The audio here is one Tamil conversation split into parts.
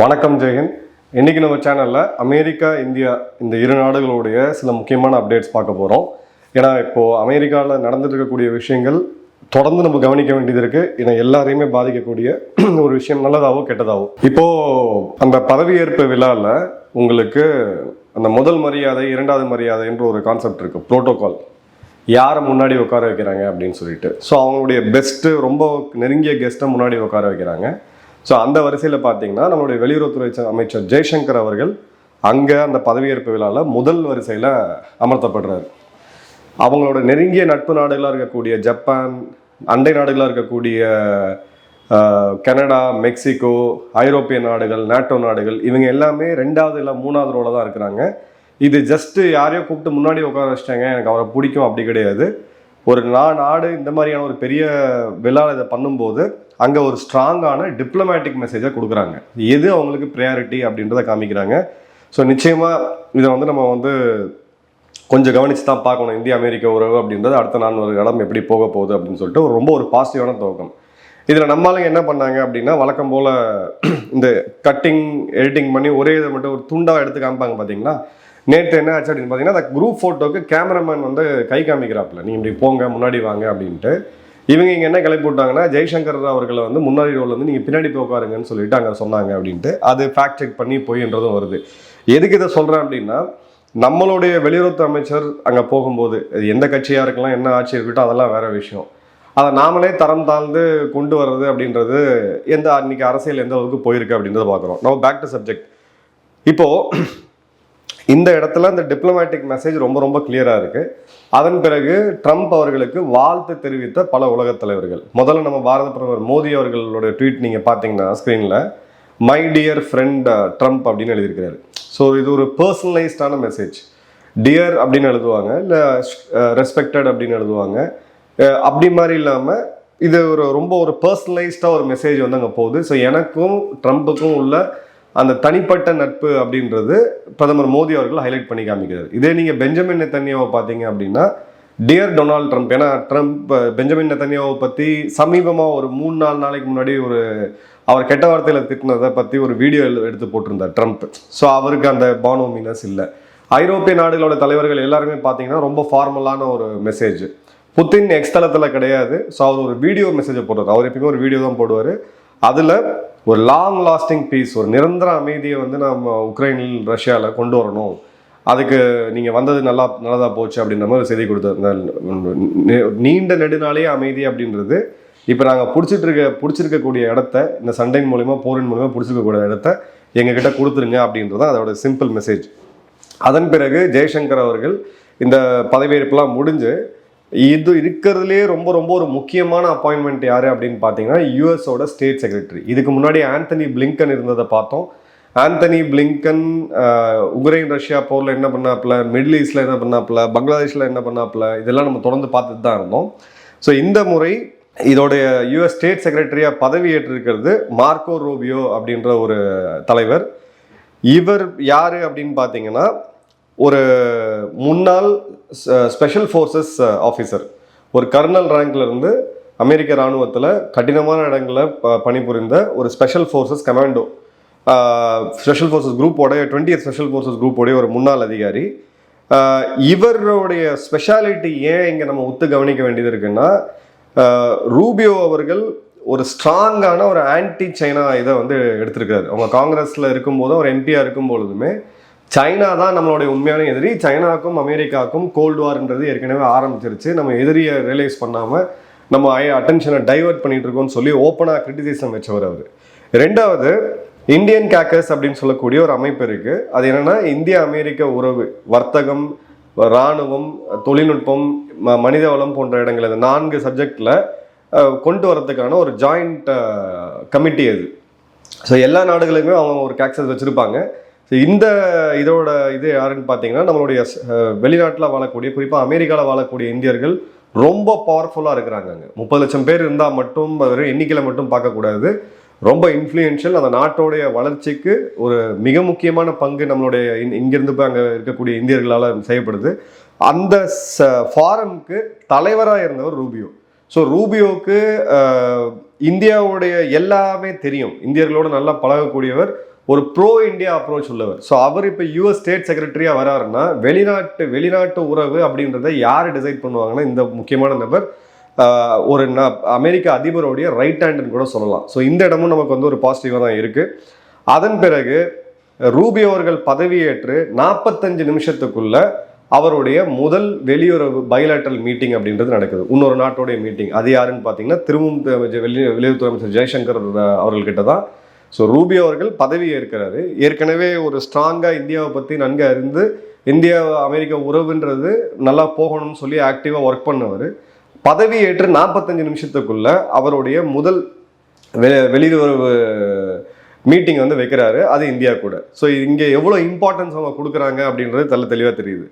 வணக்கம் ஜெயஹிந்த் இன்றைக்கி நம்ம சேனலில் அமெரிக்கா இந்தியா இந்த இரு நாடுகளுடைய சில முக்கியமான அப்டேட்ஸ் பார்க்க போகிறோம் ஏன்னா இப்போது அமெரிக்காவில் நடந்துட்டு இருக்கக்கூடிய விஷயங்கள் தொடர்ந்து நம்ம கவனிக்க வேண்டியது இருக்குது ஏன்னா எல்லாரையுமே பாதிக்கக்கூடிய ஒரு விஷயம் நல்லதாகவோ கெட்டதாகவோ இப்போது அந்த பதவியேற்பு விழாவில் உங்களுக்கு அந்த முதல் மரியாதை இரண்டாவது மரியாதை என்ற ஒரு கான்செப்ட் இருக்குது ப்ரோட்டோகால் யாரை முன்னாடி உட்கார வைக்கிறாங்க அப்படின்னு சொல்லிட்டு. ஸோ அவங்களுடைய பெஸ்ட்டு ரொம்ப நெருங்கிய கெஸ்ட்டை முன்னாடி உட்கார வைக்கிறாங்க. ஸோ அந்த வரிசையில் பார்த்தீங்கன்னா நம்மளுடைய வெளியுறவுத்துறை அமைச்சர் ஜெய்சங்கர் அவர்கள் அங்கே அந்த பதவியேற்பு விழாவில் முதல் வரிசையில் அமர்த்தப்படுறாரு. அவங்களோட நெருங்கிய நட்பு நாடுகளாக இருக்கக்கூடிய ஜப்பான் அண்டை நாடுகளாக இருக்கக்கூடிய கனடா மெக்சிகோ ஐரோப்பிய நாடுகள் நாட்டோ நாடுகள் இவங்க எல்லாமே ரெண்டாவது இல்லை மூணாவது ரோல தான் இருக்கிறாங்க. இது ஜஸ்ட்டு யாரையோ கூப்பிட்டு முன்னாடி உட்கார வச்சிட்டாங்க எனக்கு அவரை பிடிக்கும் அப்படி கிடையாது. ஒரு நா நாடு இந்த மாதிரியான ஒரு பெரிய விழா இதை பண்ணும்போது அங்கே ஒரு ஸ்ட்ராங்கான டிப்ளமேட்டிக் மெசேஜை கொடுக்குறாங்க. எது அவங்களுக்கு ப்ரையாரிட்டி அப்படின்றத காமிக்கிறாங்க. ஸோ நிச்சயமாக இதை வந்து நம்ம வந்து கொஞ்சம் கவனிச்சு தான் பார்க்கணும். இந்திய அமெரிக்க உறவு அப்படின்றது அடுத்த நான்கு இடம் எப்படி போக போகுது அப்படின்னு சொல்லிட்டு ஒரு ரொம்ப ஒரு பாசிட்டிவான துவக்கம். இதில் நம்மளுங்க என்ன பண்ணாங்க அப்படின்னா வழக்கம் போல் இந்த கட்டிங் எடிட்டிங் பண்ணி ஒரே இதை மட்டும் ஒரு துண்டாக எடுத்து காமிப்பாங்க பார்த்தீங்களா நேற்று என்ன ஆச்சு அப்படின்னு பார்த்தீங்கன்னா அந்த குரூப் ஃபோட்டோக்கு கேமராமேன் வந்து கை காமிக்கிறாப்புல. நீ இப்படி போங்க முன்னாடி வாங்க அப்படின்ட்டு. இவங்க இங்கே என்ன கிளப்பி விட்டாங்கன்னா ஜெய்சங்கர் அவர்களை வந்து முன்னாடி ரோல் வந்து நீங்கள் பின்னாடி போய் உட்காருங்கன்னு சொல்லிட்டு அங்கே சொன்னாங்க அப்படின்ட்டு. அது ஃபேக்ட் செக் பண்ணி பொய்ன்றதும் வருது. எதுக்கு இதை சொல்கிறேன் அப்படின்னா நம்மளுடைய வெளியுறவு அமைச்சர் அங்கே போகும்போது அது எந்த கட்சியாக இருக்கலாம் என்ன ஆட்சி இருக்கட்டும் அதெல்லாம் வேற விஷயம். அதை நாமளே தரம் தாழ்ந்து கொண்டு வர்றது அப்படின்றது எந்த அன்னைக்கு அரசியல் எந்த அளவுக்கு போயிருக்கு அப்படின்றத பார்க்குறோம். நம்ம பேக் டு சப்ஜெக்ட் இப்போது இந்த இடத்துல இந்த டிப்ளமேட்டிக் மெசேஜ் ரொம்ப ரொம்ப கிளியராக இருக்குது அதன் பிறகு ட்ரம்ப் அவர்களுக்கு வாழ்த்து தெரிவித்த பல உலகத் தலைவர்கள். முதல்ல நம்ம பாரத பிரதமர் மோடி அவர்களோட ட்வீட் நீங்கள் பார்த்தீங்கன்னா ஸ்க்ரீனில் மை டியர் ஃப்ரெண்ட் ட்ரம்ப் அப்படின்னு எழுதியிருக்கிறாரு. ஸோ இது ஒரு பர்சனலைஸ்டான மெசேஜ் டியர் அப்படின்னு எழுதுவாங்க இல்லை ரெஸ்பெக்டட் uh, அப்படின்னு எழுதுவாங்க. Uh, அப்படி மாதிரி இல்லாமல் இது ஒரு ரொம்ப ஒரு பர்சனலைஸ்டாக ஒரு மெசேஜ் வந்து அங்கே போகுது. ஸோ எனக்கும் ட்ரம்ப்புக்கும் உள்ள அந்த தனிப்பட்ட நட்பு அப்படின்றது பிரதமர் மோடி அவர்கள் ஹைலைட் பண்ணி காமிக்கிறார். இதே நீங்கள் பெஞ்சமின் நெத்தன்யாவை பார்த்தீங்க அப்படின்னா டியர் டொனால்ட் ட்ரம்ப் ஏன்னா ட்ரம்ப் பெஞ்சமின் நெத்தன்யாவை பற்றி சமீபமாக ஒரு மூணு நாலு நாளைக்கு முன்னாடி ஒரு அவர் கெட்ட வார்த்தையில் திட்டினதை பற்றி ஒரு வீடியோ எடுத்து போட்டிருந்தார் ட்ரம்ப் ஸோ அவருக்கு அந்த பானோமினஸ் இல்லை. ஐரோப்பிய நாடுகளோட தலைவர்கள் எல்லாருமே பார்த்தீங்கன்னா ரொம்ப ஃபார்மலான ஒரு மெசேஜ் புத்தின் எக்ஸ்தலத்தில் கிடையாது. ஸோ அவர் ஒரு வீடியோ மெசேஜை போடுறார். அவர் எப்பயுமே ஒரு வீடியோ தான் போடுவார். அதில் ஒரு லாங் லாஸ்டிங் பீஸ் ஒரு நிரந்தர அமைதியை வந்து நம்ம உக்ரைனில் ரஷ்யாவில் கொண்டு வரணும். அதுக்கு நீங்கள் வந்தது நல்லா நல்லதாக போச்சு அப்படின்ற மாதிரி செய்தி கொடுத்தாரு நீண்ட நெடுநாளே அமைதி அப்படின்றது. இப்போ நாங்கள் பிடிச்சிட்டு இருக்க பிடிச்சிருக்கக்கூடிய இடத்த இந்த சண்டையின் மூலிமா போரின் மூலிமா பிடிச்சிருக்கக்கூடிய இடத்த எங்ககிட்ட கொடுத்துருங்க அப்படின்றது தான் அதோட சிம்பிள் மெசேஜ் அதன் பிறகு ஜெய்சங்கர் அவர்கள் இந்த பதவியேற்பெல்லாம் முடிஞ்சு இது இருக்கிறதுலே ரொம்ப ரொம்ப ஒரு முக்கியமான அப்பாயின்மெண்ட் யார் அப்படின்னு பார்த்தீங்கன்னா யூஎஸோட ஸ்டேட் செக்ரட்டரி இதுக்கு முன்னாடி ஆந்தனி பிளிங்கன் இருந்ததை பார்த்தோம். ஆந்தனி பிளிங்கன் உக்ரைன் ரஷ்யா போரில் என்ன பண்ணாப்புல? மிடில் ஈஸ்டில் என்ன பண்ணாப்புல? பங்களாதேஷில் என்ன பண்ணாப்புல? இதெல்லாம் நம்ம தொடர்ந்து பார்த்துட்டு தான் இருந்தோம். ஸோ இந்த முறை இதோடைய யூஎஸ் ஸ்டேட் செக்ரட்டரியாக பதவி ஏற்றிருக்கிறது மார்க்கோ ரூபியோ அப்படின்ற ஒரு தலைவர். இவர் யார் அப்படின்னு பார்த்தீங்கன்னா ஒரு முன்னாள் ஸ்பெஷல் ஃபோர்ஸஸ் ஆஃபீஸர் ஒரு கர்னல் ரேங்க்ல இருந்து அமெரிக்க இராணுவத்தில் கடினமான இடங்களில் ப- பணிபுரிந்த ஒரு special forces commando special forces குரூப்போடைய twenty special forces குரூப்போடைய ஒரு முன்னாள் அதிகாரி. இவருடைய ஸ்பெஷாலிட்டி ஏன் இங்கே நம்ம ஒத்து கவனிக்க வேண்டியது இருக்குன்னா ரூபியோ அவர்கள் ஒரு ஸ்ட்ராங்கான ஒரு ஆன்டி சைனா இதை வந்து எடுத்திருக்காரு. அவங்க காங்கிரஸில் இருக்கும்போதும் ஒரு எம்பியாக இருக்கும் பொழுதுமே சைனா தான் நம்மளுடைய உண்மையான எதிரி. சைனாக்கும் அமெரிக்காவுக்கும் கோல்டு வார்ன்றது ஏற்கனவே ஆரம்பிச்சிருச்சு. நம்ம எதிரியை ரியலைஸ் பண்ணாமல் நம்ம அட்டென்ஷனை டைவர்ட் பண்ணிட்டு இருக்கோம்னு சொல்லி ஓப்பனாக கிரிட்டிசிசம் வச்சவர் அவர். ரெண்டாவது இந்தியன் கேக்கர்ஸ் அப்படின்னு சொல்லக்கூடிய ஒரு அமைப்பு இருக்கு. அது என்னன்னா இந்திய அமெரிக்க உறவு வர்த்தகம் இராணுவம் தொழில்நுட்பம் ம- மனித வளம் போன்ற இடங்கள். இந்த நான்கு சப்ஜெக்டில் கொண்டு வரதுக்கான ஒரு ஜாயிண்ட் கமிட்டி அது. ஸோ எல்லா நாடுகளுமே அவங்க ஒரு கேக்சஸ் வச்சுருப்பாங்க. ஸோ இந்த இதோட இது யாருன்னு பார்த்தீங்கன்னா நம்மளுடைய வெளிநாட்டில் வாழக்கூடிய குறிப்பாக அமெரிக்காவில் வாழக்கூடிய இந்தியர்கள் ரொம்ப பவர்ஃபுல்லாக இருக்கிறாங்க அங்கே. முப்பது லட்சம் பேர் இருந்தால் மட்டும் வெறும் எண்ணிக்கையில் மட்டும் பார்க்கக்கூடாது. ரொம்ப இன்ஃப்ளூயன்ஷியல் அந்த நாட்டோடைய வளர்ச்சிக்கு ஒரு மிக முக்கியமான பங்கு நம்மளுடைய இங்கிருந்து போய் அங்கே இருக்கக்கூடிய இந்தியர்களால் செய்யப்படுது. அந்த ச ஃபாரம்க்கு தலைவராக இருந்தவர் ரூபியோ. ஸோ ரூபியோவுக்கு இந்தியாவுடைய எல்லாமே தெரியும். இந்தியர்களோட நல்லா பழகக்கூடியவர் ஒரு ப்ரோ இந்தியா அப்ரோச் உள்ளவர். ஸோ அவர் இப்போ யூஎஸ் ஸ்டேட் செக்ரட்டரியாக வராருன்னா வெளிநாட்டு வெளிநாட்டு உறவு அப்படின்றத யார் டிசைட் பண்ணுவாங்கன்னா இந்த முக்கியமான நபர் ஒரு ந- அமெரிக்க அதிபருடைய ரைட் ஹேண்டுன்னு கூட சொல்லலாம். ஸோ இந்த இடமும் நமக்கு வந்து ஒரு பாசிட்டிவாக தான் இருக்குது அதன் பிறகு ரூபி அவர்கள் பதவியேற்று நாற்பத்தஞ்சு நிமிஷத்துக்குள்ள அவருடைய முதல் வெளியுறவு பைலாட்டரல் மீட்டிங் அப்படின்றது நடக்குது. இன்னொரு நாட்டோடைய மீட்டிங் அது யாருன்னு பார்த்தீங்கன்னா திரும்பவும் வெளி வெளியுறவுத்துறை அமைச்சர் ஜெய்சங்கர் அவர்கள்கிட்ட தான். ஸோ ரூபி அவர்கள் பதவி ஏற்கிறாரு. ஏற்கனவே ஒரு ஸ்ட்ராங்காக இந்தியாவை பற்றி நன்கு அறிந்து இந்தியா அமெரிக்க உறவுன்றது நல்லா போகணும்னு சொல்லி ஆக்டிவாக ஒர்க் பண்ணவர். பதவி ஏற்று நாற்பத்தஞ்சு நிமிஷத்துக்குள்ள அவருடைய முதல் வெ- வெளியுறவு மீட்டிங் வந்து வைக்கிறாரு. அது இந்தியா கூட. ஸோ இங்கே எவ்வளோ இம்பார்ட்டன்ஸ் அவங்க கொடுக்குறாங்க அப்படின்றது தெல்ல தெளிவாக தெரியுது.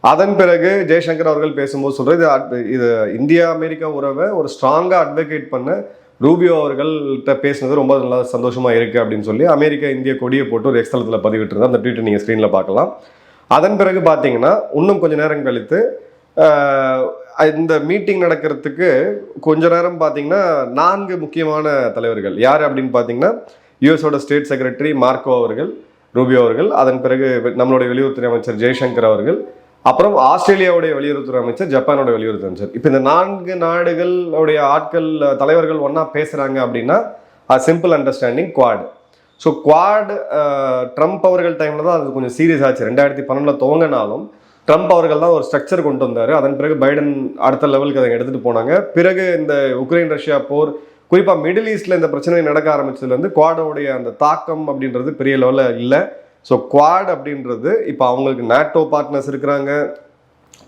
அதன் பிறகு ஜெய்சங்கர் அவர்கள் பேசும்போது சொல்கிறது இது அட்- இது இந்தியா அமெரிக்கா உறவை ஒரு ஸ்ட்ராங்காக அட்வொகேட் பண்ண ரூபியோ அவர்கள்ட்ட பேசினது ரொம்ப நல்லா சந்தோஷமாக இருக்குது அப்படின்னு சொல்லி அமெரிக்கா இந்திய கொடியை போட்டு ஒரு எக்ஸ்தலத்தில் பதிவிட்டுருந்தா அந்த ட்வீட்டை நீங்கள் ஸ்க்ரீனில் பார்க்கலாம். அதன் பிறகு பார்த்தீங்கன்னா இன்னும் கொஞ்சம் நேரம் கழித்து இந்த மீட்டிங் நடக்கிறதுக்கு கொஞ்ச நேரம் பார்த்தீங்கன்னா நான்கு முக்கியமான தலைவர்கள். யார் அப்படின்னு பார்த்தீங்கன்னா யூஎஸோட ஸ்டேட் செக்ரட்டரி மார்க்கோ அவர்கள் ரூபியோ அவர்கள் அதன் பிறகு நம்மளுடைய வெளியுறவுத்துறை அமைச்சர் ஜெய்சங்கர் அவர்கள் அப்புறம் ஆஸ்திரேலியாவுடைய வெளியுறவுத்துறை அமைச்சர் ஜப்பானோட வெளியுறவுத்துறை அமைச்சர். இப்போ இந்த நான்கு நாடுகளுடைய ஆட்கள் தலைவர்கள் ஒன்றா பேசுகிறாங்க அப்படின்னா simple understanding quad so quad Trump அவர்கள் டைமில் தான் அது கொஞ்சம் சீரியஸ் ஆச்சு. ரெண்டாயிரத்தி பன்னெண்டில் துவங்கினாலும் ட்ரம்ப் அவர்கள் தான் ஒரு ஸ்ட்ரக்சர் கொண்டு வந்தார். அதன் பிறகு பைடன் அடுத்த லெவலுக்கு அதை எடுத்துகிட்டு போனாங்க. பிறகு இந்த உக்ரைன் ரஷ்யா போர் குறிப்பாக மிடில் ஈஸ்டில் இந்த பிரச்சனை நடக்க ஆரம்பிச்சதுலேருந்து குவாடோடைய அந்த தாக்கம் அப்படின்றது பெரிய லெவலில் இல்லை. ஸோ குவாட் அப்படின்றது இப்போ அவங்களுக்கு நாட்டோ பார்ட்னர்ஸ் இருக்கிறாங்க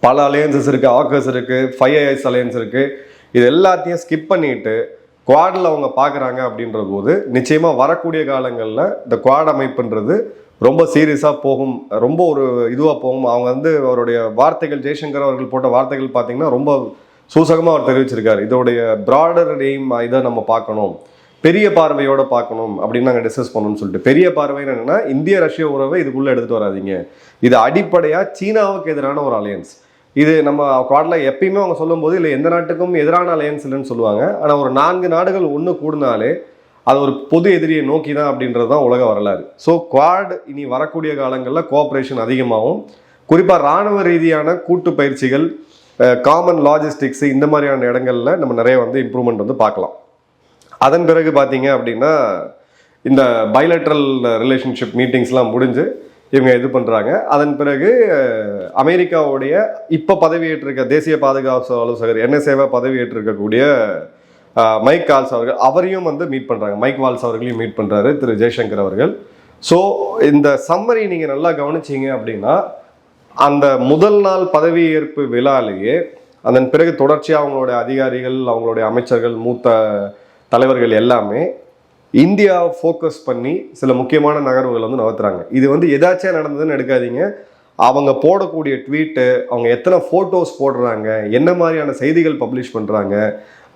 பல அலையன்சஸ் இருக்குது ஆக்கர்ஸ் இருக்குது ஃபைவ் ஐஎஸ் அலையன்ஸ் இருக்குது இது எல்லாத்தையும் ஸ்கிப் பண்ணிட்டு குவாடில் அவங்க பார்க்குறாங்க அப்படின்ற போது நிச்சயமாக வரக்கூடிய காலங்களில் இந்த குவாட் அமைப்புன்றது ரொம்ப சீரியஸாக போகும் ரொம்ப ஒரு இதுவாக போகும். அவங்க வந்து அவருடைய வார்த்தைகள் ஜெய்சங்கர் அவர்கள் போட்ட வார்த்தைகள் பார்த்திங்கன்னா ரொம்ப சூசகமாக அவர் தெரிவிச்சிருக்காரு. இதோடைய ப்ராடர் எய்ம் இதை நம்ம பார்க்கணும். பெரிய பார்வையோட பார்க்கணும் அப்படின்னு நாங்கள் டிஸ்கஸ் பண்ணணும்னு சொல்லிட்டு. பெரிய பார்வை என்னன்னா இந்திய ரஷ்ய உறவை இதுக்குள்ளே எடுத்துகிட்டு வராதீங்க. இது அடிப்படையாக சீனாவுக்கு எதிரான ஒரு அலையன்ஸ் இது நம்ம குவாட்ல எப்பயுமே அவங்க சொல்லும்போது இல்லை எந்த நாட்டுக்கும் எதிரான அலையன்ஸ் இல்லைன்னு சொல்லுவாங்க. ஆனால் ஒரு நான்கு நாடுகள் ஒன்று கூடினாலே அது ஒரு பொது எதிரியை நோக்கி தான் அப்படின்றது தான் உலக வரலாறு. ஸோ குவாட் இனி வரக்கூடிய காலங்களில் கோஆப்ரேஷன் அதிகமாகும். குறிப்பாக ராணுவ ரீதியான கூட்டு பயிற்சிகள் காமன் லாஜிஸ்டிக்ஸ் இந்த மாதிரியான இடங்கள்ல நம்ம நிறைய வந்து இம்ப்ரூவ்மெண்ட் வந்து பார்க்கலாம். அதன் பிறகு பார்த்தீங்க அப்படின்னா இந்த பைலேட்ரல் ரிலேஷன்ஷிப் மீட்டிங்ஸ்லாம் முடிஞ்சு இவங்க இது பண்ணுறாங்க அதன் பிறகு அமெரிக்காவுடைய இப்போ பதவியேற்றிருக்க தேசிய பாதுகாப்பு ஆலோசகர் என்எஸ்ஏவை பதவியேற்றிருக்கக்கூடிய மைக் வால்ஸ் அவர்கள் அவரையும் வந்து மீட் பண்ணுறாங்க மைக் வால்ஸ் அவர்களையும் மீட் பண்ணுறாரு திரு ஜெய்சங்கர் அவர்கள். ஸோ இந்த சம்மரி நீங்கள் நல்லா கவனிச்சிங்க அப்படின்னா அந்த முதல் நாள் பதவியேற்பு விழாலேயே அதன் பிறகு தொடர்ச்சியாக அவங்களுடைய அதிகாரிகள் அவங்களுடைய அமைச்சர்கள் மூத்த தலைவர்கள் எல்லாமே இந்தியாவை ஃபோக்கஸ் பண்ணி சில முக்கியமான நகர்வுகள் வந்து நகர்த்துறாங்க. இது வந்து எதாச்சும் நடந்ததுன்னு எடுக்காதீங்க. அவங்க போடக்கூடிய ட்வீட்டு அவங்க எத்தனை ஃபோட்டோஸ் போடுறாங்க என்ன மாதிரியான செய்திகள் பப்ளிஷ் பண்ணுறாங்க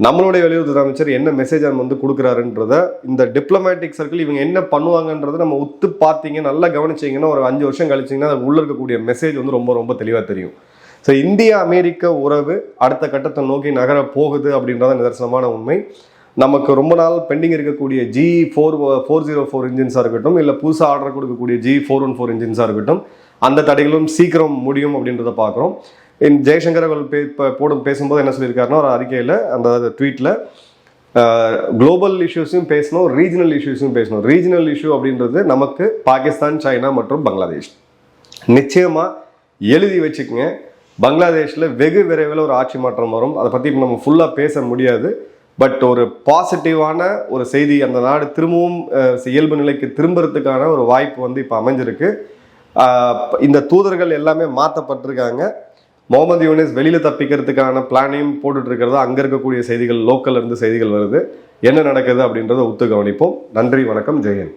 நம்மளுடைய வெளியுறவுத்துறை அமைச்சர் என்ன மெசேஜ் அவங்க வந்து கொடுக்குறாருன்றத இந்த டிப்ளமேட்டிக் சர்க்கிள் இவங்க என்ன பண்ணுவாங்கன்றத நம்ம உத்து பார்த்தீங்க நல்லா கவனிச்சீங்கன்னா ஒரு அஞ்சு வருஷம் கழிச்சிங்கன்னா அது உள்ள இருக்கக்கூடிய மெசேஜ் வந்து ரொம்ப ரொம்ப தெளிவாக தெரியும். ஸோ இந்தியா அமெரிக்க உறவு அடுத்த கட்டத்தை நோக்கி நகர போகுது அப்படின்றத நிதர்சனமான உண்மை. நமக்கு ரொம்ப நாள் பெண்டிங் இருக்கக்கூடிய G four four zero four இன்ஜின்ஸாக இருக்கட்டும் இல்லை புதுசாக ஆர்டர் கொடுக்கக்கூடிய ஜி ஃபோர் ஒன் ஃபோர் இன்ஜின்ஸாக இருக்கட்டும் அந்த தடைகளும் சீக்கிரம் முடியும் அப்படின்றத பார்க்குறோம். இன் ஜெய்சங்கர் அவர்கள் பே இப்போ போடும் பேசும்போது என்ன சொல்லியிருக்காருன்னா ஒரு அறிக்கையில் அந்த ட்வீட்டில் குளோபல் இஷ்யூஸையும் பேசணும் ரீஜனல் இஷ்யூஸையும் பேசணும். ரீஜனல் இஷ்யூ அப்படின்றது நமக்கு பாகிஸ்தான் சைனா மற்றும் பங்களாதேஷ். நிச்சயமாக எழுதி வச்சுக்கோங்க. பங்களாதேஷில் வெகு விரைவில் ஒரு ஆட்சி மாற்றம் வரும். அதை பற்றி இப்போ நம்ம ஃபுல்லாக பேச முடியாது. பட் ஒரு பாசிட்டிவான ஒரு செய்தி அந்த நாடு திரும்பவும் இயல்பு நிலைக்கு திரும்புறதுக்கான ஒரு வாய்ப்பு வந்து இப்போ அமைஞ்சிருக்கு. இந்த தூதர்கள் எல்லாமே மாற்றப்பட்டிருக்காங்க முகமது யூனிஸ் வெளியில் தப்பிக்கிறதுக்கான பிளானையும் போட்டுட்டு இருக்கிறதா அங்கே இருக்கக்கூடிய செய்திகள் லோக்கல்லேருந்து செய்திகள் வருது. என்ன நடக்குது அப்படின்றத ஒத்து கவனிப்போம். நன்றி வணக்கம் ஜெயன்